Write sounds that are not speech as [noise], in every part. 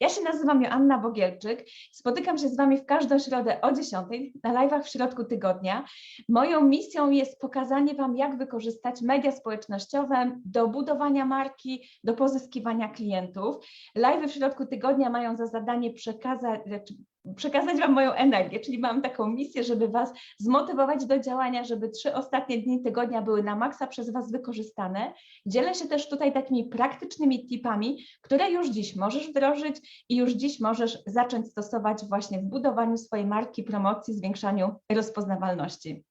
Ja się nazywam Joanna Bogielczyk. Spotykam się z Wami w każdą środę o 10 na live'ach w środku tygodnia. Moją misją jest pokazanie Wam, jak wykorzystać media społecznościowe do budowania marki, do pozyskiwania klientów. Live'y w środku tygodnia mają za zadanie przekazać, znaczy przekazać Wam moją energię, czyli mam taką misję, żeby Was zmotywować do działania, żeby trzy ostatnie dni tygodnia były na maksa przez Was wykorzystane. Dzielę się też tutaj takimi praktycznymi tipami, które już dziś możesz wdrożyć i już dziś możesz zacząć stosować właśnie w budowaniu swojej marki, promocji, zwiększaniu rozpoznawalności.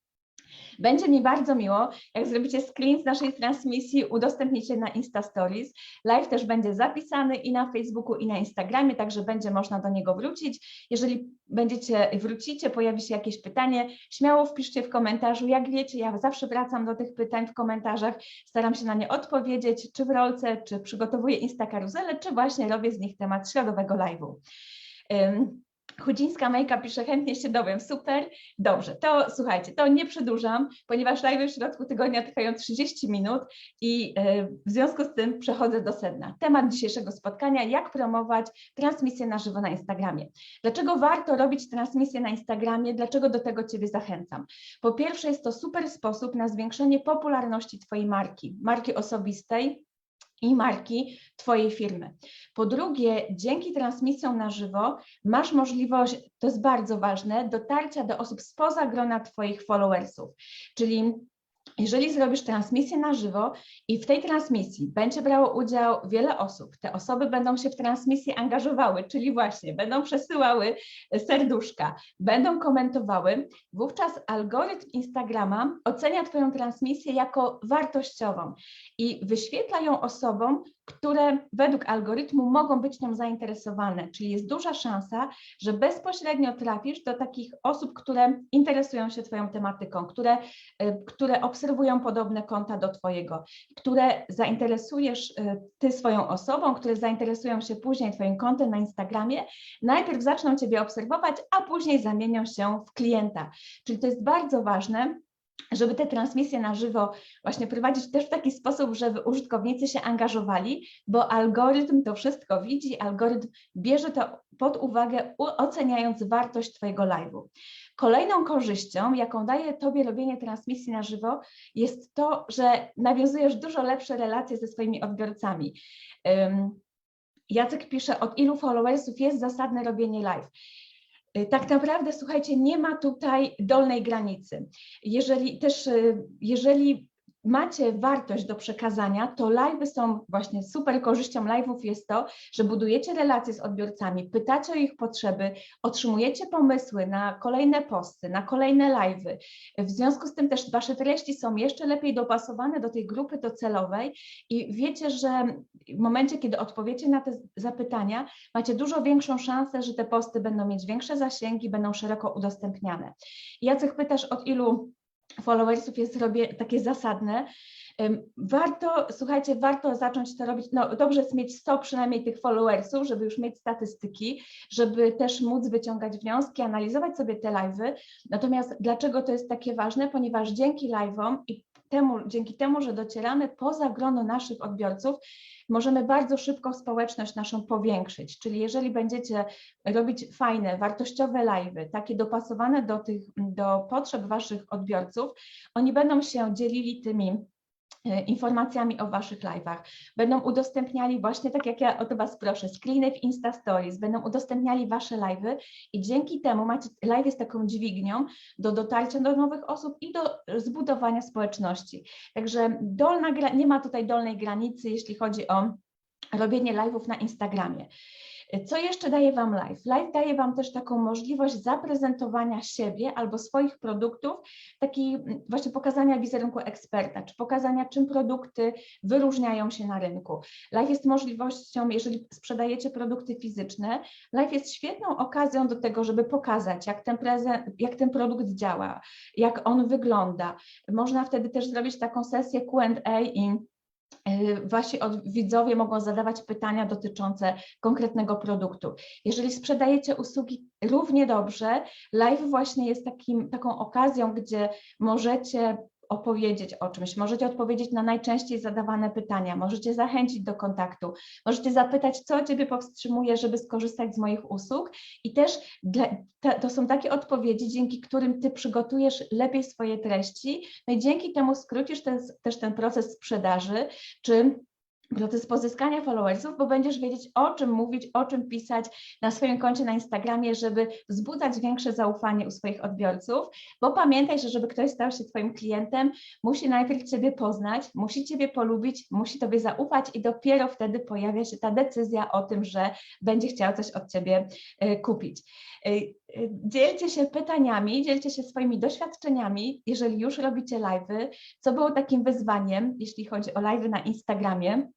Będzie mi bardzo miło, jak zrobicie screen z naszej transmisji, udostępnicie na Insta Stories. Live też będzie zapisany i na Facebooku, i na Instagramie, także będzie można do niego wrócić. Jeżeli będziecie, wrócicie, pojawi się jakieś pytanie, śmiało wpiszcie w komentarzu. Jak wiecie, ja zawsze wracam do tych pytań w komentarzach, staram się na nie odpowiedzieć, czy w rolce, czy przygotowuję Insta karuzelę, czy właśnie robię z nich temat środowego live'u. Chudzińska Majka pisze, chętnie się dowiem, super, dobrze, to słuchajcie, to nie przedłużam, ponieważ live w środku tygodnia trwają 30 minut i e, w związku z tym przechodzę do sedna. Temat dzisiejszego spotkania, jak promować transmisję na żywo na Instagramie. Dlaczego warto robić transmisję na Instagramie, dlaczego do tego Ciebie zachęcam? Po pierwsze jest to super sposób na zwiększenie popularności Twojej marki, marki osobistej, i marki Twojej firmy. Po drugie, dzięki transmisjom na żywo masz możliwość, to jest bardzo ważne, dotarcia do osób spoza grona Twoich followersów, czyli jeżeli zrobisz transmisję na żywo i w tej transmisji będzie brało udział wiele osób, te osoby będą się w transmisji angażowały, czyli właśnie będą przesyłały serduszka, będą komentowały, wówczas algorytm Instagrama ocenia Twoją transmisję jako wartościową i wyświetla ją osobom, które według algorytmu mogą być nią zainteresowane, czyli jest duża szansa, że bezpośrednio trafisz do takich osób, które interesują się Twoją tematyką, które, y, które obserwują podobne konta do Twojego, które zainteresujesz y, Ty swoją osobą, które zainteresują się później Twoim kontem na Instagramie, najpierw zaczną Ciebie obserwować, a później zamienią się w klienta. Czyli to jest bardzo ważne, żeby te transmisje na żywo właśnie prowadzić też w taki sposób, żeby użytkownicy się angażowali, bo algorytm to wszystko widzi, algorytm bierze to pod uwagę, oceniając wartość Twojego live'u. Kolejną korzyścią, jaką daje Tobie robienie transmisji na żywo, jest to, że nawiązujesz dużo lepsze relacje ze swoimi odbiorcami. Jacek pisze, od ilu followersów jest zasadne robienie live. Y, tak naprawdę, słuchajcie, nie ma tutaj dolnej granicy. Jeżeli też, y, jeżeli macie wartość do przekazania, to live'y są właśnie super korzyścią live'ów jest to, że budujecie relacje z odbiorcami, pytacie o ich potrzeby, otrzymujecie pomysły na kolejne posty, na kolejne live'y. W związku z tym też wasze treści są jeszcze lepiej dopasowane do tej grupy docelowej i wiecie, że w momencie, kiedy odpowiecie na te zapytania, macie dużo większą szansę, że te posty będą mieć większe zasięgi, będą szeroko udostępniane. Jacek pytasz od ilu followersów jest robię takie zasadne. Warto, słuchajcie, warto zacząć to robić. No, dobrze jest mieć 100 przynajmniej tych followersów, żeby już mieć statystyki, żeby też móc wyciągać wnioski, analizować sobie te live'y. Natomiast dlaczego to jest takie ważne? Ponieważ dzięki live'om i temu, dzięki temu, że docieramy poza grono naszych odbiorców, możemy bardzo szybko społeczność naszą powiększyć. Czyli jeżeli będziecie robić fajne, wartościowe live'y, takie dopasowane do tych, do potrzeb waszych odbiorców, oni będą się dzielili tymi informacjami o Waszych live'ach. Będą udostępniali właśnie, tak jak ja o to Was proszę, screeny w Insta Stories, będą udostępniali Wasze live'y i dzięki temu macie, live jest taką dźwignią do dotarcia do nowych osób i do zbudowania społeczności. Także dolna, nie ma tutaj dolnej granicy, jeśli chodzi o robienie live'ów na Instagramie. Co jeszcze daje Wam live? Live daje Wam też taką możliwość zaprezentowania siebie albo swoich produktów, taki właśnie pokazania wizerunku eksperta, czy pokazania, czym produkty wyróżniają się na rynku. Live jest możliwością, jeżeli sprzedajecie produkty fizyczne, live jest świetną okazją do tego, żeby pokazać, jak ten, prezent, jak ten produkt działa, jak on wygląda. Można wtedy też zrobić taką sesję QA i wasi widzowie mogą zadawać pytania dotyczące konkretnego produktu. Jeżeli sprzedajecie usługi równie dobrze, live właśnie jest takim, taką okazją, gdzie możecie opowiedzieć o czymś, możecie odpowiedzieć na najczęściej zadawane pytania, możecie zachęcić do kontaktu, możecie zapytać, co Ciebie powstrzymuje, żeby skorzystać z moich usług. I też to są takie odpowiedzi, dzięki którym Ty przygotujesz lepiej swoje treści, no i dzięki temu skrócisz ten, też ten proces sprzedaży, czy proces pozyskania followersów, bo będziesz wiedzieć, o czym mówić, o czym pisać na swoim koncie na Instagramie, żeby wzbudzać większe zaufanie u swoich odbiorców, bo pamiętaj, że żeby ktoś stał się Twoim klientem, musi najpierw Ciebie poznać, musi Ciebie polubić, musi Tobie zaufać i dopiero wtedy pojawia się ta decyzja o tym, że będzie chciał coś od Ciebie y, kupić. Y, y, dzielcie się pytaniami, dzielcie się swoimi doświadczeniami, jeżeli już robicie live'y, co było takim wyzwaniem, jeśli chodzi o live'y na Instagramie, E,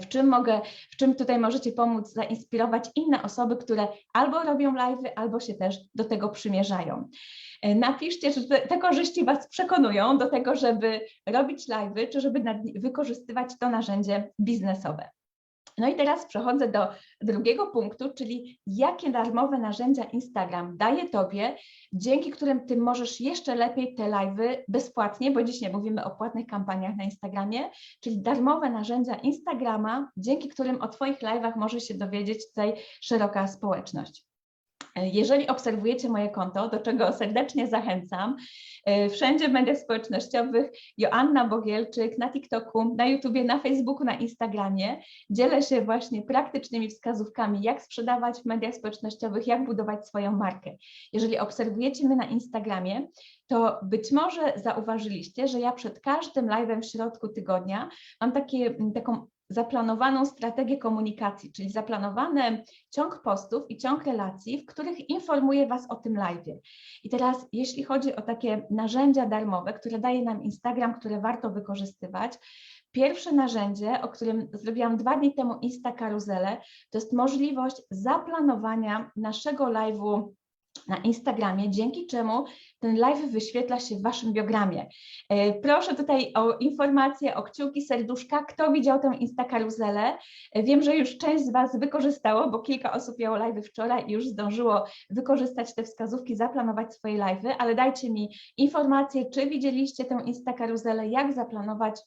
w czym mogę, w czym tutaj możecie pomóc zainspirować inne osoby, które albo robią live'y, albo się też do tego przymierzają. E, napiszcie, czy te, te korzyści Was przekonują do tego, żeby robić live'y, czy żeby wykorzystywać to narzędzie biznesowe. No i teraz przechodzę do drugiego punktu, czyli jakie darmowe narzędzia Instagram daje Tobie, dzięki którym Ty możesz jeszcze lepiej te live'y bezpłatnie, bo dziś nie mówimy o płatnych kampaniach na Instagramie, czyli darmowe narzędzia Instagrama, dzięki którym o Twoich live'ach może się dowiedzieć tutaj szeroka społeczność. Jeżeli obserwujecie moje konto, do czego serdecznie zachęcam, e, wszędzie w mediach społecznościowych, Joanna Bogielczyk, na TikToku, na YouTubie, na Facebooku, na Instagramie, dzielę się właśnie praktycznymi wskazówkami, jak sprzedawać w mediach społecznościowych, jak budować swoją markę. Jeżeli obserwujecie mnie na Instagramie, to być może zauważyliście, że ja przed każdym live'em w środku tygodnia mam takie, taką zaplanowaną strategię komunikacji, czyli zaplanowany ciąg postów i ciąg relacji, w których informuję Was o tym live. I teraz, jeśli chodzi o takie narzędzia darmowe, które daje nam Instagram, które warto wykorzystywać, Pierwsze narzędzie, o którym zrobiłam dwa dni temu Insta Karuzelę, to jest możliwość zaplanowania naszego live'u na Instagramie, dzięki czemu ten live wyświetla się w Waszym biogramie. E, proszę tutaj o informacje, o kciuki, serduszka, kto widział tę Instakaruzelę. E, wiem, że już część z Was wykorzystało, bo kilka osób miało live wczoraj i już zdążyło wykorzystać te wskazówki, zaplanować swoje live, ale dajcie mi informację, czy widzieliście tę Instakaruzelę, jak zaplanować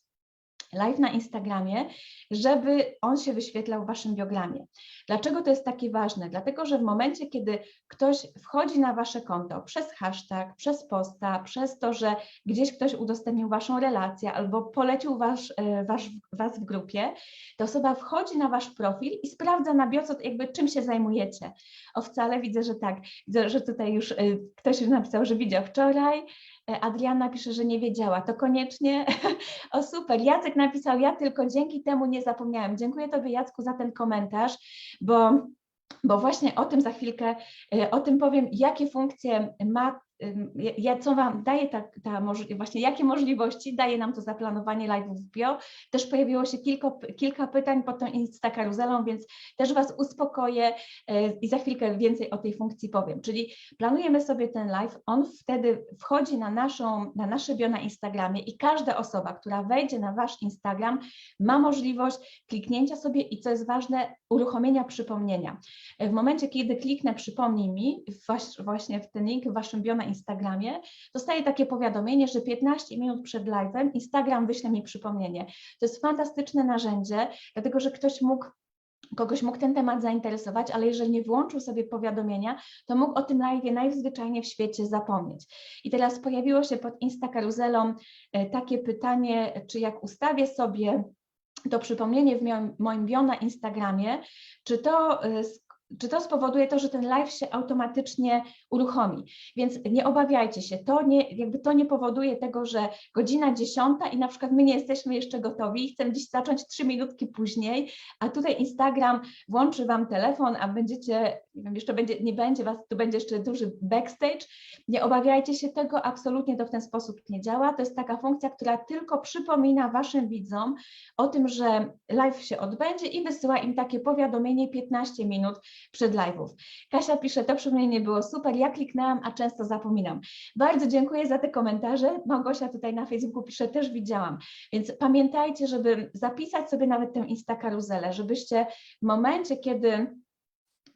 live na Instagramie, żeby on się wyświetlał w Waszym biogramie. Dlaczego to jest takie ważne? Dlatego, że w momencie, kiedy ktoś wchodzi na Wasze konto przez hashtag, przez posta, przez to, że gdzieś ktoś udostępnił Waszą relację albo polecił wasz, e, wasz, Was w grupie, to osoba wchodzi na Wasz profil i sprawdza na bioco, jakby czym się zajmujecie. O wcale widzę, że tak, widzę, że tutaj już e, ktoś już napisał, że widział wczoraj, Adriana pisze, że nie wiedziała. To koniecznie. [laughs] O super. Jacek napisał, ja tylko dzięki temu nie zapomniałem. Dziękuję Tobie, Jacku, za ten komentarz, bo bo właśnie o tym za chwilkę, e, o tym powiem, jakie funkcje ma ja, co Wam daje ta, ta właśnie jakie możliwości daje nam to zaplanowanie live'ów w bio. Też pojawiło się kilka, kilka pytań pod tą Insta karuzelą, więc też Was uspokoję e, i za chwilkę więcej o tej funkcji powiem. Czyli planujemy sobie ten live, on wtedy wchodzi na, naszą, na nasze bio na Instagramie i każda osoba, która wejdzie na Wasz Instagram ma możliwość kliknięcia sobie i co jest ważne, uruchomienia przypomnienia. E, w momencie, kiedy kliknę przypomnij mi właśnie w ten link w Waszym bio na Instagramie, dostaję takie powiadomienie, że 15 minut przed live'em Instagram wyśle mi przypomnienie. To jest fantastyczne narzędzie, dlatego że ktoś mógł kogoś mógł ten temat zainteresować, ale jeżeli nie włączył sobie powiadomienia, to mógł o tym live najzwyczajniej w świecie zapomnieć. I teraz pojawiło się pod Insta karuzelą e, takie pytanie, czy jak ustawię sobie to przypomnienie w moim bio na Instagramie, czy to e, czy to spowoduje to, że ten live się automatycznie uruchomi. Więc nie obawiajcie się, to nie, jakby to nie powoduje tego, że godzina dziesiąta i na przykład my nie jesteśmy jeszcze gotowi chcemy dziś zacząć trzy minutki później, a tutaj Instagram włączy Wam telefon, a będziecie, nie wiem, jeszcze będzie, nie będzie Was, tu będzie jeszcze duży backstage. Nie obawiajcie się tego, absolutnie to w ten sposób nie działa. To jest taka funkcja, która tylko przypomina Waszym widzom o tym, że live się odbędzie i wysyła im takie powiadomienie 15 minut przed live'ów. Kasia pisze, to przypomnienie było super, ja kliknęłam, a często zapominam. Bardzo dziękuję za te komentarze. Małgosia tutaj na Facebooku pisze, też widziałam. Więc pamiętajcie, żeby zapisać sobie nawet tę Insta karuzelę, żebyście w momencie, kiedy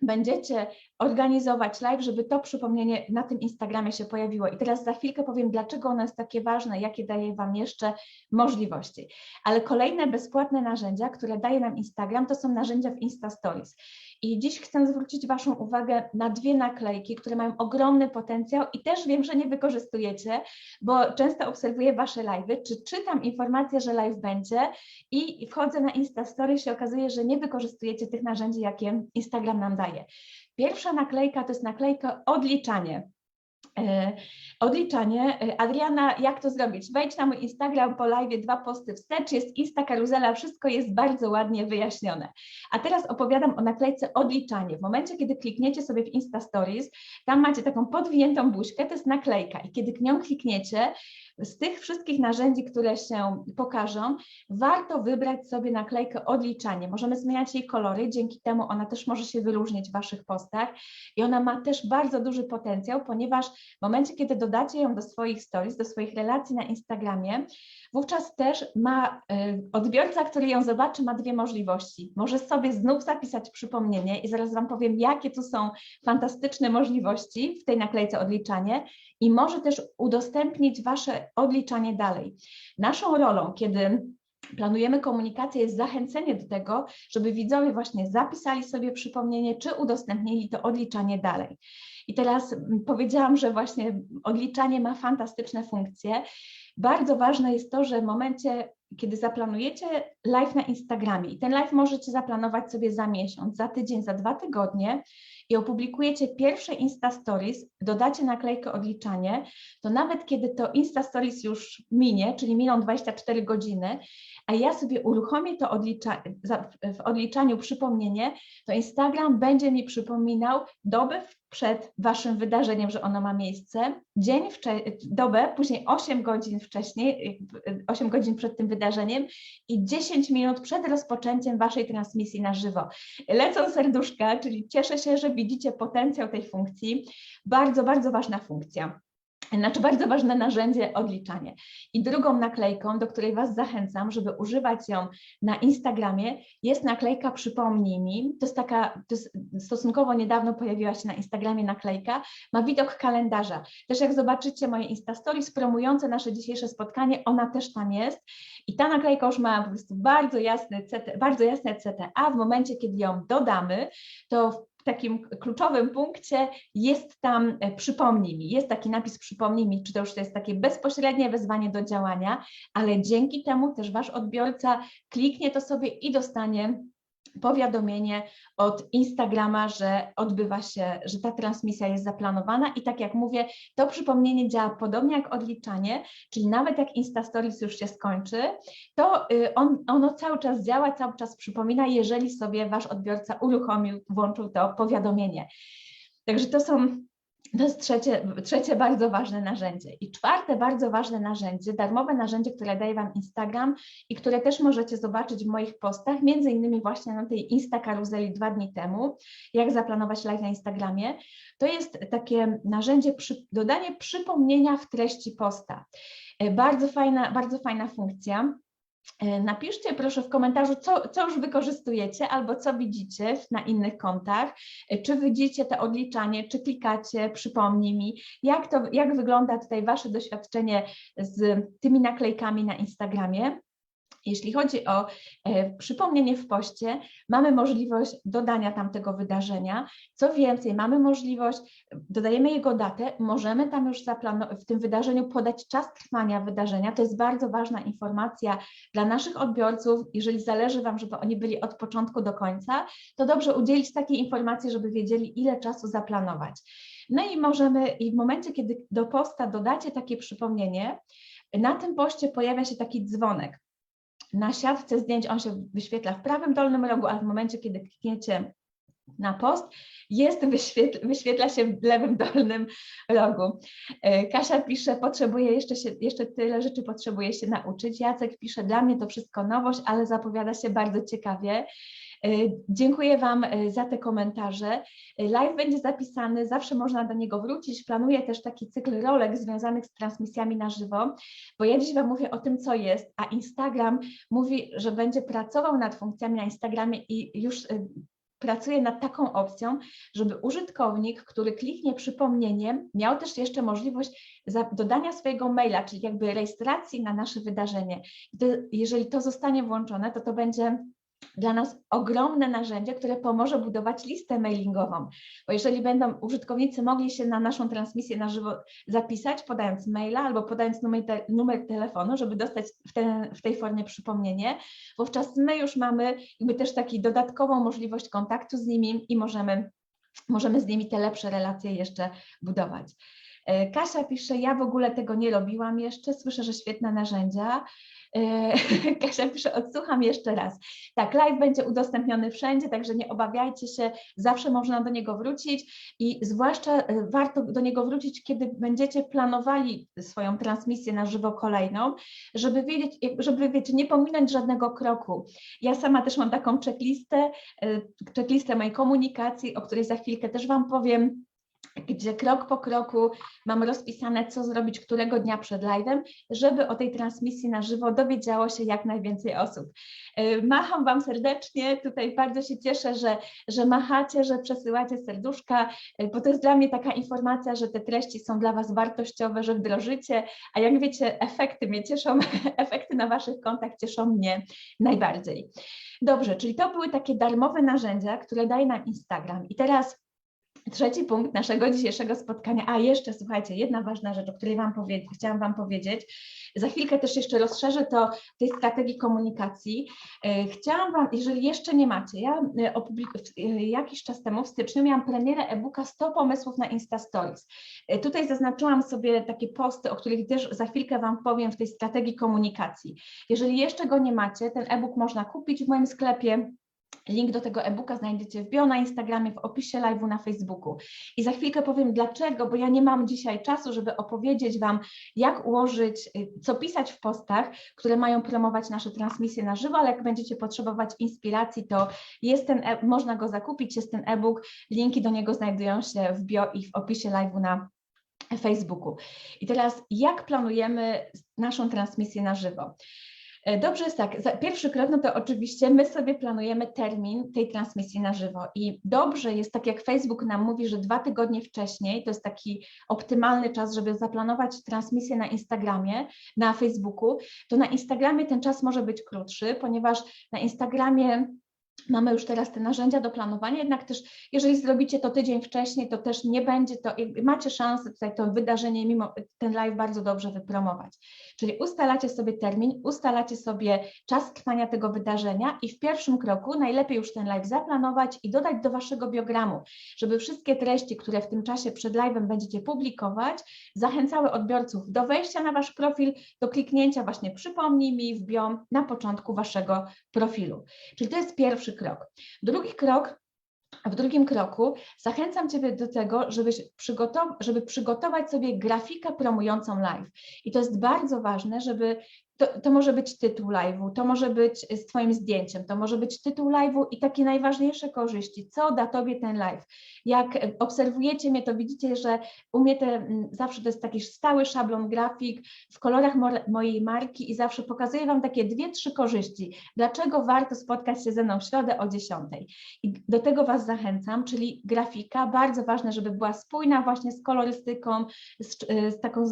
będziecie organizować live, żeby to przypomnienie na tym Instagramie się pojawiło. I teraz za chwilkę powiem, dlaczego ono jest takie ważne, jakie daje Wam jeszcze możliwości. Ale kolejne bezpłatne narzędzia, które daje nam Instagram, to są narzędzia w Insta Stories. I dziś chcę zwrócić Waszą uwagę na dwie naklejki, które mają ogromny potencjał i też wiem, że nie wykorzystujecie, bo często obserwuję Wasze live'y, czy czytam informację, że live będzie i wchodzę na Insta Stories się okazuje, że nie wykorzystujecie tych narzędzi, jakie Instagram nam daje. Pierwsza naklejka to jest naklejka odliczanie. E, odliczanie. E, Adriana, jak to zrobić? Wejdź na mój Instagram po live, dwa posty wstecz, jest Insta karuzela, wszystko jest bardzo ładnie wyjaśnione. A teraz opowiadam o naklejce odliczanie. W momencie, kiedy klikniecie sobie w Insta Stories, tam macie taką podwiniętą buźkę, to jest naklejka i kiedy nią klikniecie, z tych wszystkich narzędzi, które się pokażą, warto wybrać sobie naklejkę odliczanie. Możemy zmieniać jej kolory, dzięki temu ona też może się wyróżnić w Waszych postach i ona ma też bardzo duży potencjał, ponieważ w momencie, kiedy dodacie ją do swoich stories, do swoich relacji na Instagramie, wówczas też ma y, odbiorca, który ją zobaczy, ma dwie możliwości. Może sobie znów zapisać przypomnienie i zaraz Wam powiem, jakie tu są fantastyczne możliwości w tej naklejce odliczanie i może też udostępnić Wasze odliczanie dalej. Naszą rolą, kiedy planujemy komunikację, jest zachęcenie do tego, żeby widzowie właśnie zapisali sobie przypomnienie, czy udostępnili to odliczanie dalej. I teraz powiedziałam, że właśnie odliczanie ma fantastyczne funkcje. Bardzo ważne jest to, że w momencie, kiedy zaplanujecie live na Instagramie i ten live możecie zaplanować sobie za miesiąc, za tydzień, za dwa tygodnie i opublikujecie pierwsze Insta Stories, dodacie naklejkę odliczanie, to nawet kiedy to Insta Stories już minie, czyli miną 24 godziny, a ja sobie uruchomię to odlicza, w odliczaniu przypomnienie, to Instagram będzie mi przypominał dobę przed Waszym wydarzeniem, że ono ma miejsce, dzień, dobę, później 8 godzin wcześniej, 8 godzin przed tym wydarzeniem i 10 minut przed rozpoczęciem Waszej transmisji na żywo. Lecą serduszka, czyli cieszę się, że widzicie potencjał tej funkcji. Bardzo, bardzo ważna funkcja. Znaczy bardzo ważne narzędzie odliczanie. I drugą naklejką, do której Was zachęcam, żeby używać ją na Instagramie, jest naklejka Przypomnij mi. To jest taka, to jest stosunkowo niedawno pojawiła się na Instagramie naklejka, ma widok kalendarza. Też jak zobaczycie moje Instastories promujące nasze dzisiejsze spotkanie, ona też tam jest. I ta naklejka już ma po prostu bardzo jasne, bardzo jasne CTA. W momencie, kiedy ją dodamy, to takim kluczowym punkcie jest tam e, przypomnij mi, jest taki napis przypomnij mi, czy to już to jest takie bezpośrednie wezwanie do działania, ale dzięki temu też Wasz odbiorca kliknie to sobie i dostanie powiadomienie od Instagrama, że odbywa się, że ta transmisja jest zaplanowana i tak jak mówię, to przypomnienie działa podobnie jak odliczanie, czyli nawet jak Insta Stories już się skończy, to y, on, ono cały czas działa, cały czas przypomina, jeżeli sobie Wasz odbiorca uruchomił, włączył to powiadomienie. Także to są to jest trzecie, trzecie bardzo ważne narzędzie. I czwarte bardzo ważne narzędzie, darmowe narzędzie, które daje Wam Instagram i które też możecie zobaczyć w moich postach, między innymi właśnie na tej Insta karuzeli dwa dni temu, jak zaplanować live na Instagramie, to jest takie narzędzie przy, dodanie przypomnienia w treści posta. E, bardzo fajna, bardzo fajna funkcja. E, napiszcie proszę w komentarzu, co, co już wykorzystujecie albo co widzicie na innych kontach, e, czy widzicie to odliczanie, czy klikacie, przypomnij mi, jak, to, jak wygląda tutaj Wasze doświadczenie z tymi naklejkami na Instagramie. Jeśli chodzi o e, przypomnienie w poście, mamy możliwość dodania tamtego wydarzenia. Co więcej, mamy możliwość, dodajemy jego datę, możemy tam już w tym wydarzeniu podać czas trwania wydarzenia. To jest bardzo ważna informacja dla naszych odbiorców. Jeżeli zależy Wam, żeby oni byli od początku do końca, to dobrze udzielić takiej informacji, żeby wiedzieli, ile czasu zaplanować. No i możemy, i w momencie, kiedy do posta dodacie takie przypomnienie, na tym poście pojawia się taki dzwonek. Na siatce zdjęć on się wyświetla w prawym dolnym rogu, a w momencie, kiedy klikniecie na post, jest wyświetla, wyświetla się w lewym dolnym rogu. E, Kasia pisze, potrzebuje jeszcze, się, jeszcze tyle rzeczy potrzebuje się nauczyć. Jacek pisze, dla mnie to wszystko nowość, ale zapowiada się bardzo ciekawie. E, dziękuję Wam e, za te komentarze. E, live będzie zapisany, zawsze można do niego wrócić. Planuję też taki cykl rolek związanych z transmisjami na żywo, bo ja dziś Wam mówię o tym, co jest, a Instagram mówi, że będzie pracował nad funkcjami na Instagramie i już pracuję nad taką opcją, żeby użytkownik, który kliknie przypomnienie, miał też jeszcze możliwość dodania swojego maila, czyli jakby rejestracji na nasze wydarzenie. Jeżeli to zostanie włączone, to to będzie dla nas ogromne narzędzie, które pomoże budować listę mailingową. Bo jeżeli będą użytkownicy mogli się na naszą transmisję na żywo zapisać, podając maila albo podając numer, te, numer telefonu, żeby dostać w, te, w tej formie przypomnienie, wówczas my już mamy jakby też taką dodatkową możliwość kontaktu z nimi i możemy, możemy z nimi te lepsze relacje jeszcze budować. E, Kasia pisze, ja w ogóle tego nie robiłam jeszcze, słyszę, że świetne narzędzia. E, [laughs] Kasia pisze, odsłucham jeszcze raz. Tak, live będzie udostępniony wszędzie, także nie obawiajcie się, zawsze można do niego wrócić i zwłaszcza e, warto do niego wrócić, kiedy będziecie planowali swoją transmisję na żywo kolejną, żeby wiedzieć, jak- żeby wiecie, nie pominąć żadnego kroku. Ja sama też mam taką checklistę, e, checklistę mojej komunikacji, o której za chwilkę też Wam powiem gdzie krok po kroku mam rozpisane, co zrobić którego dnia przed live'em, żeby o tej transmisji na żywo dowiedziało się jak najwięcej osób. E, Macham Wam serdecznie, tutaj bardzo się cieszę, że, że machacie, że przesyłacie serduszka, e, bo to jest dla mnie taka informacja, że te treści są dla Was wartościowe, że wdrożycie, a jak wiecie, efekty mnie cieszą, [laughs] efekty na Waszych kontach cieszą mnie najbardziej. Dobrze, czyli to były takie darmowe narzędzia, które daje nam Instagram. I teraz Trzeci punkt naszego dzisiejszego spotkania. A jeszcze słuchajcie, jedna ważna rzecz, o której wam powie- chciałam Wam powiedzieć. Za chwilkę też jeszcze rozszerzę to tej strategii komunikacji. E, Chciałam Wam, jeżeli jeszcze nie macie, ja e, opublik- e, jakiś czas temu w styczniu miałam premierę e-booka 100 pomysłów na Insta Stories. Tutaj zaznaczyłam sobie takie posty, o których też za chwilkę Wam powiem w tej strategii komunikacji. Jeżeli jeszcze go nie macie, ten e-book można kupić w moim sklepie. Link do tego e-booka znajdziecie w bio na Instagramie, w opisie live'u na Facebooku. I za chwilkę powiem dlaczego, bo ja nie mam dzisiaj czasu, żeby opowiedzieć Wam, jak ułożyć, y, co pisać w postach, które mają promować nasze transmisje na żywo, ale jak będziecie potrzebować inspiracji, to jest ten, e- można go zakupić, jest ten e-book, linki do niego znajdują się w bio i w opisie live'u na Facebooku. I teraz jak planujemy naszą transmisję na żywo? E, Dobrze jest tak, pierwszy krok, no to oczywiście my sobie planujemy termin tej transmisji na żywo i dobrze jest, tak jak Facebook nam mówi, że dwa tygodnie wcześniej to jest taki optymalny czas, żeby zaplanować transmisję na Instagramie, na Facebooku, to na Instagramie ten czas może być krótszy, ponieważ na Instagramie Mamy już teraz te narzędzia do planowania, jednak też jeżeli zrobicie to tydzień wcześniej, to też nie będzie to, macie szansę tutaj to wydarzenie, mimo ten live bardzo dobrze wypromować. Czyli ustalacie sobie termin, ustalacie sobie czas trwania tego wydarzenia i w pierwszym kroku najlepiej już ten live zaplanować i dodać do waszego biogramu, żeby wszystkie treści, które w tym czasie przed live'em będziecie publikować, zachęcały odbiorców do wejścia na wasz profil, do kliknięcia właśnie przypomnij mi w bio na początku waszego profilu. Czyli to jest pierwszy krok. Drugi krok, w drugim kroku zachęcam Ciebie do tego, żebyś przygotow- żeby przygotować sobie grafikę promującą live. I to jest bardzo ważne, żeby to, to może być tytuł live'u, to może być z Twoim zdjęciem, to może być tytuł live'u i takie najważniejsze korzyści, co da Tobie ten live. Jak obserwujecie mnie, to widzicie, że u mnie te, zawsze to jest taki stały szablon grafik w kolorach mo- mojej marki i zawsze pokazuję Wam takie dwie, trzy korzyści, dlaczego warto spotkać się ze mną w środę o 10. I do tego Was zachęcam, czyli grafika, bardzo ważne, żeby była spójna właśnie z kolorystyką, z, z taką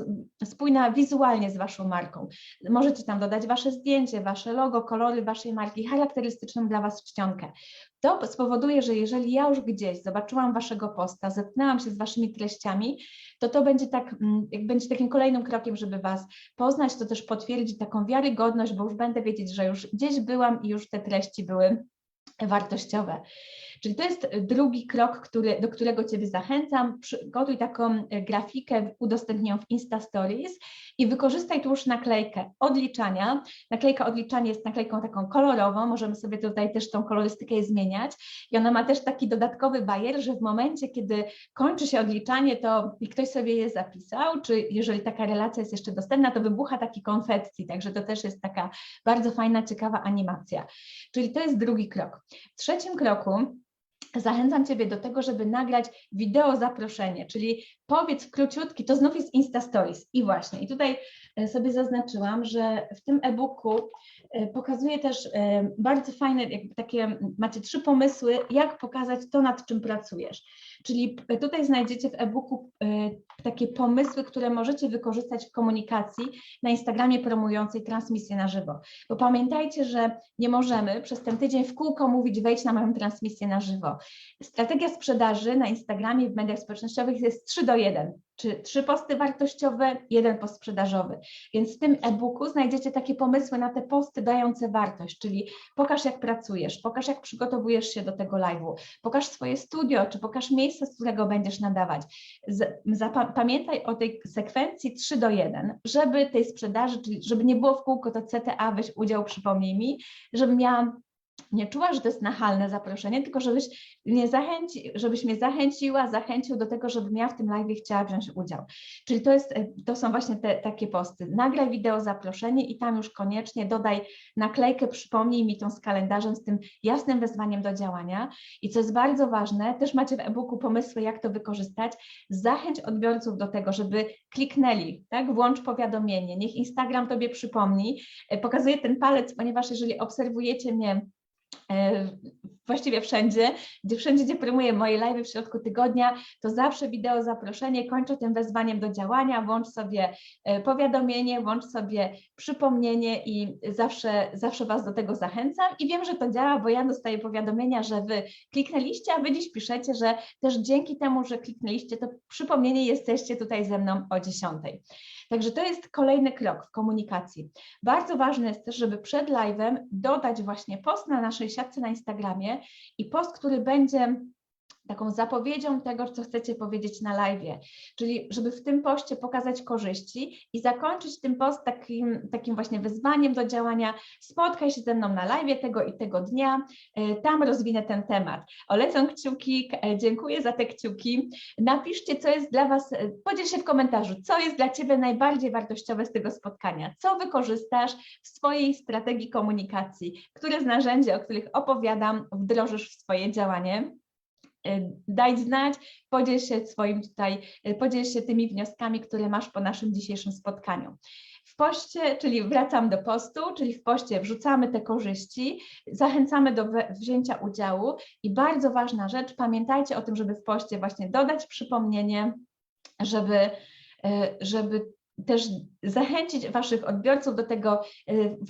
spójna wizualnie z Waszą marką. Możecie tam dodać Wasze zdjęcie, Wasze logo, kolory Waszej marki, charakterystyczną dla Was czcionkę. To spowoduje, że jeżeli ja już gdzieś zobaczyłam Waszego posta, zetknęłam się z Waszymi treściami, to to będzie tak, mm, jak będzie takim kolejnym krokiem, żeby Was poznać, to też potwierdzić taką wiarygodność, bo już będę wiedzieć, że już gdzieś byłam i już te treści były wartościowe. Czyli to jest drugi krok, który, do którego Ciebie zachęcam. Przygotuj taką e, grafikę, udostępnij ją w Insta Stories i wykorzystaj tu już naklejkę odliczania. Naklejka odliczania jest naklejką taką kolorową, możemy sobie tutaj też tą kolorystykę zmieniać i ona ma też taki dodatkowy bajer, że w momencie, kiedy kończy się odliczanie, to ktoś sobie je zapisał, czy jeżeli taka relacja jest jeszcze dostępna, to wybucha taki konfetti, także to też jest taka bardzo fajna, ciekawa animacja. Czyli to jest drugi krok. W trzecim kroku zachęcam Ciebie do tego, żeby nagrać wideo zaproszenie, czyli powiedz króciutki, to znów jest Insta Stories. I właśnie, i tutaj e, sobie zaznaczyłam, że w tym e-booku Pokazuje też e, bardzo fajne, takie, macie trzy pomysły, jak pokazać to, nad czym pracujesz. Czyli p- tutaj znajdziecie w e-booku e, takie pomysły, które możecie wykorzystać w komunikacji na Instagramie promującej transmisję na żywo. Bo pamiętajcie, że nie możemy przez ten tydzień w kółko mówić wejdź na moją transmisję na żywo. Strategia sprzedaży na Instagramie w mediach społecznościowych jest 3 do 1, czy trzy posty wartościowe, jeden post sprzedażowy. Więc w tym e-booku znajdziecie takie pomysły na te posty dające wartość, czyli pokaż jak pracujesz, pokaż jak przygotowujesz się do tego live'u, pokaż swoje studio, czy pokaż miejsce, z którego będziesz nadawać. Pamiętaj o tej sekwencji 3 do 1, żeby tej sprzedaży, czyli żeby nie było w kółko to CTA, weź udział, przypomnij mi, żebym miałam nie czuła, że to jest nachalne zaproszenie, tylko żebyś mnie zachęci, żebyś mnie zachęciła, zachęcił do tego, żebym ja w tym live chciała wziąć udział. Czyli to, jest, e, to są właśnie te takie posty. Nagraj wideo zaproszenie i tam już koniecznie dodaj naklejkę, przypomnij mi tą z kalendarzem, z tym jasnym wezwaniem do działania. I co jest bardzo ważne, też macie w e-booku pomysły, jak to wykorzystać. Zachęć odbiorców do tego, żeby kliknęli, tak? Włącz powiadomienie, niech Instagram tobie przypomni. E, Pokazuję ten palec, ponieważ jeżeli obserwujecie mnie właściwie wszędzie, gdzie wszędzie, gdzie promuję moje live w środku tygodnia, to zawsze wideo zaproszenie, kończę tym wezwaniem do działania, włącz sobie e, powiadomienie, włącz sobie przypomnienie i zawsze, zawsze Was do tego zachęcam. I wiem, że to działa, bo ja dostaję powiadomienia, że Wy kliknęliście, a Wy dziś piszecie, że też dzięki temu, że kliknęliście, to przypomnienie jesteście tutaj ze mną o 10. Także to jest kolejny krok w komunikacji. Bardzo ważne jest też, żeby przed live'em dodać właśnie post na naszej siatce na Instagramie i post, który będzie taką zapowiedzią tego, co chcecie powiedzieć na live, czyli żeby w tym poście pokazać korzyści i zakończyć ten post takim, takim właśnie wyzwaniem do działania. Spotkaj się ze mną na live tego i tego dnia, e, tam rozwinę ten temat. Olecą kciuki, e, dziękuję za te kciuki. Napiszcie, co jest dla Was, e, podziel się w komentarzu, co jest dla Ciebie najbardziej wartościowe z tego spotkania, co wykorzystasz w swojej strategii komunikacji, które z narzędzi, o których opowiadam, wdrożysz w swoje działanie. Y, Daj znać, podziel się swoim tutaj, y, podziel się tymi wnioskami, które masz po naszym dzisiejszym spotkaniu. W poście, czyli wracam do postu, czyli w poście wrzucamy te korzyści, zachęcamy do wzięcia udziału i bardzo ważna rzecz, pamiętajcie o tym, żeby w poście właśnie dodać przypomnienie, żeby, y, żeby też zachęcić Waszych odbiorców do tego,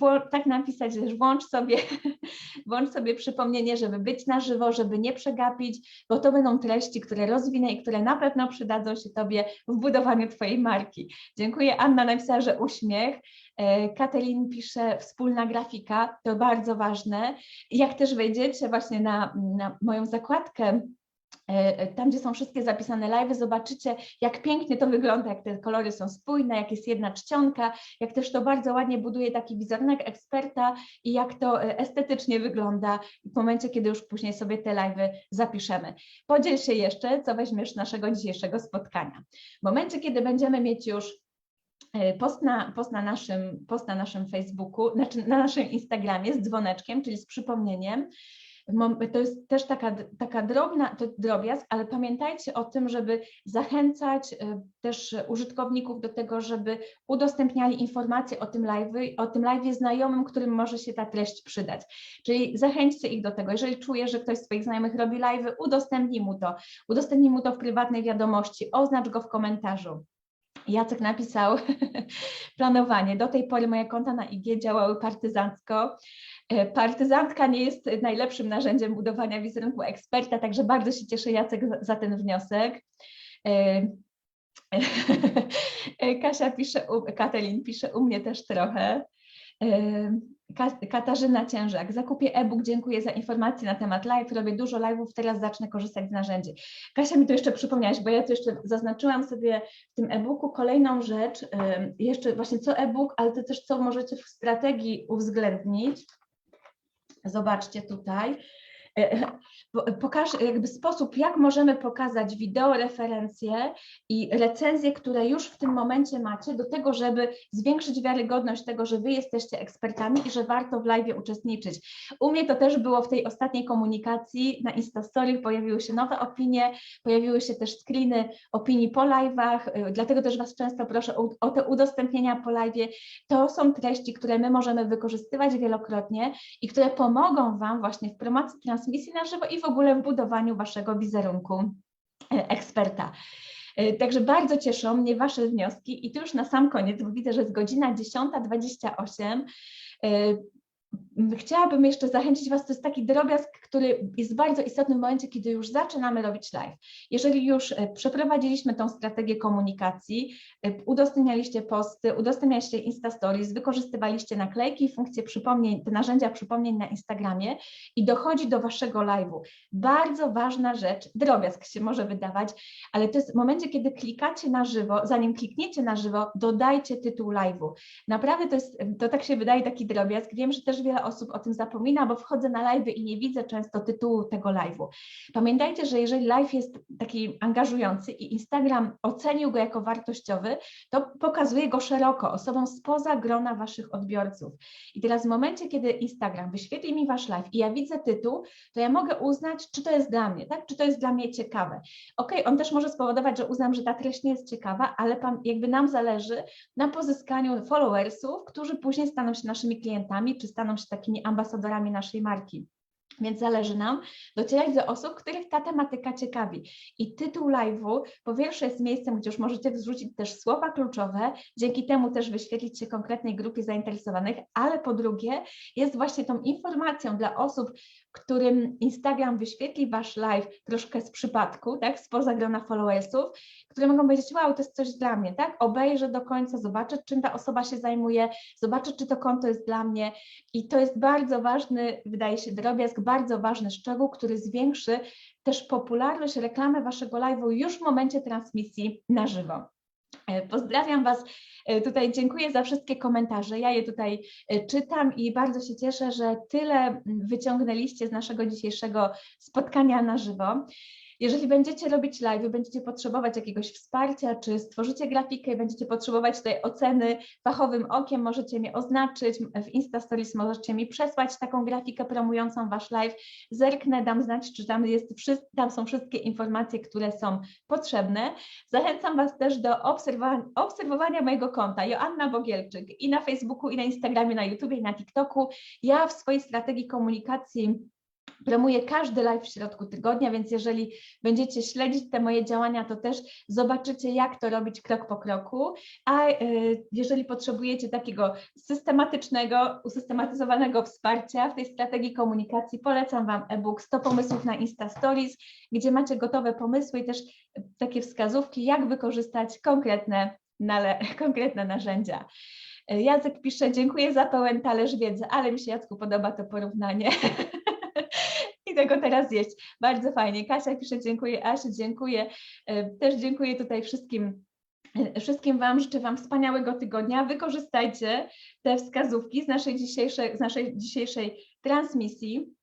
wło- tak napisać, że włącz sobie, [laughs] włącz sobie przypomnienie, żeby być na żywo, żeby nie przegapić, bo to będą treści, które rozwinę i które na pewno przydadzą się Tobie w budowaniu Twojej marki. Dziękuję. Anna napisała, że uśmiech. E, Katalin pisze wspólna grafika, to bardzo ważne. Jak też wejdziecie właśnie na, na moją zakładkę, e, tam gdzie są wszystkie zapisane live, zobaczycie jak pięknie to wygląda, jak te kolory są spójne, jak jest jedna czcionka, jak też to bardzo ładnie buduje taki wizerunek eksperta i jak to e, estetycznie wygląda w momencie, kiedy już później sobie te live zapiszemy. Podziel się jeszcze, co weźmiesz z naszego dzisiejszego spotkania. W momencie, kiedy będziemy mieć już e, post na, post na, naszym, post na naszym Facebooku, znaczy na naszym Instagramie z dzwoneczkiem, czyli z przypomnieniem, to jest też taka, taka drobna, to drobiazg, ale pamiętajcie o tym, żeby zachęcać e, też użytkowników do tego, żeby udostępniali informacje o tym live, o tym live znajomym, którym może się ta treść przydać. Czyli zachęćcie ich do tego. Jeżeli czujesz, że ktoś z Twoich znajomych robi live, udostępnij mu to. Udostępnij mu to w prywatnej wiadomości, oznacz go w komentarzu. Jacek napisał [laughs] planowanie. Do tej pory moje konta na IG działały partyzancko. E, Partyzantka nie jest najlepszym narzędziem budowania wizerunku eksperta, także bardzo się cieszę Jacek za- ten wniosek. E, [laughs] Kasia pisze, Katalin pisze u mnie też trochę. E, Ka- Katarzyna Ciężak, zakupię e-book, dziękuję za informacje na temat live, robię dużo live'ów, teraz zacznę korzystać z narzędzi. Kasia mi to jeszcze przypomniałaś, bo ja tu jeszcze zaznaczyłam sobie w tym e-booku kolejną rzecz, jeszcze właśnie co e-book, ale to też co możecie w strategii uwzględnić. Zobaczcie tutaj. E, [laughs] po- pokaż jakby sposób, jak możemy pokazać wideo referencje i recenzje, które już w tym momencie macie, do tego, żeby zwiększyć wiarygodność tego, że wy jesteście ekspertami i że warto w live uczestniczyć. U mnie to też było w tej ostatniej komunikacji na Instastory, pojawiły się nowe opinie, pojawiły się też screeny opinii po live'ach, y, dlatego też Was często proszę o, o te udostępnienia po live'ie. To są treści, które my możemy wykorzystywać wielokrotnie i które pomogą Wam właśnie w promocji transmisji na żywo i w ogóle w budowaniu Waszego wizerunku e, eksperta. E, Także bardzo cieszą mnie Wasze wnioski i tu już na sam koniec, bo widzę, że jest godzina 10.28. Chciałabym jeszcze zachęcić Was, to jest taki drobiazg, który jest bardzo istotny w momencie, kiedy już zaczynamy robić live. Jeżeli już e, przeprowadziliśmy tą strategię komunikacji, e, udostępnialiście posty, udostępnialiście Insta Stories, wykorzystywaliście naklejki funkcje przypomnień, te narzędzia przypomnień na Instagramie i dochodzi do Waszego live'u. Bardzo ważna rzecz, drobiazg się może wydawać, ale to jest w momencie, kiedy klikacie na żywo, zanim klikniecie na żywo, dodajcie tytuł live'u. Naprawdę to jest, to tak się wydaje taki drobiazg. Wiem, że też wiele osób o tym zapomina, bo wchodzę na live i nie widzę często tytułu tego live'u. Pamiętajcie, że jeżeli live jest taki angażujący i Instagram ocenił go jako wartościowy, to pokazuje go szeroko, osobom spoza grona Waszych odbiorców. I teraz w momencie, kiedy Instagram wyświetli mi Wasz live i ja widzę tytuł, to ja mogę uznać, czy to jest dla mnie, tak? Czy to jest dla mnie ciekawe. Ok, on też może spowodować, że uznam, że ta treść nie jest ciekawa, ale jakby nam zależy na pozyskaniu followersów, którzy później staną się naszymi klientami, czy staną się takimi ambasadorami naszej marki. Więc zależy nam docierać do osób, których ta tematyka ciekawi. I tytuł live'u po pierwsze jest miejscem, gdzie już możecie wrzucić też słowa kluczowe, dzięki temu też wyświetlić się konkretnej grupie zainteresowanych, ale po drugie jest właśnie tą informacją dla osób, którym Instagram wyświetli Wasz live troszkę z przypadku, tak, spoza grona followersów, które mogą powiedzieć, wow, to jest coś dla mnie, tak, obejrzę do końca, zobaczę, czym ta osoba się zajmuje, zobaczę, czy to konto jest dla mnie i to jest bardzo ważny, wydaje się, drobiazg, bardzo ważny szczegół, który zwiększy też popularność reklamy Waszego live'u już w momencie transmisji na żywo. E, Pozdrawiam Was. E, Tutaj dziękuję za wszystkie komentarze. Ja je tutaj e, czytam i bardzo się cieszę, że tyle mm, wyciągnęliście z naszego dzisiejszego spotkania na żywo. Jeżeli będziecie robić live, będziecie potrzebować jakiegoś wsparcia, czy stworzycie grafikę i będziecie potrzebować tutaj oceny fachowym okiem, możecie mnie oznaczyć, w Insta Stories możecie mi przesłać taką grafikę promującą Wasz live. Zerknę, dam znać, czy tam, jest, tam są wszystkie informacje, które są potrzebne. Zachęcam Was też do obserwowa- obserwowania mojego konta Joanna Bogielczyk i na Facebooku, i na Instagramie, na YouTubie, i na TikToku. Ja w swojej strategii komunikacji promuję każdy live w środku tygodnia, więc jeżeli będziecie śledzić te moje działania, to też zobaczycie, jak to robić krok po kroku. A y, jeżeli potrzebujecie takiego systematycznego, usystematyzowanego wsparcia w tej strategii komunikacji, polecam Wam e-book 100 pomysłów na Insta Stories, gdzie macie gotowe pomysły i też takie wskazówki, jak wykorzystać konkretne, [laughs] konkretne narzędzia. Y, Jacek pisze, dziękuję za pełen talerz wiedzy, ale mi się Jacku podoba to porównanie. [laughs] I tego teraz jeść. Bardzo fajnie. Kasia pisze, dziękuję. Asiu, dziękuję. E, Też dziękuję tutaj wszystkim. e, Wszystkim Wam życzę Wam wspaniałego tygodnia. Wykorzystajcie te wskazówki z naszej dzisiejszej, z naszej dzisiejszej transmisji.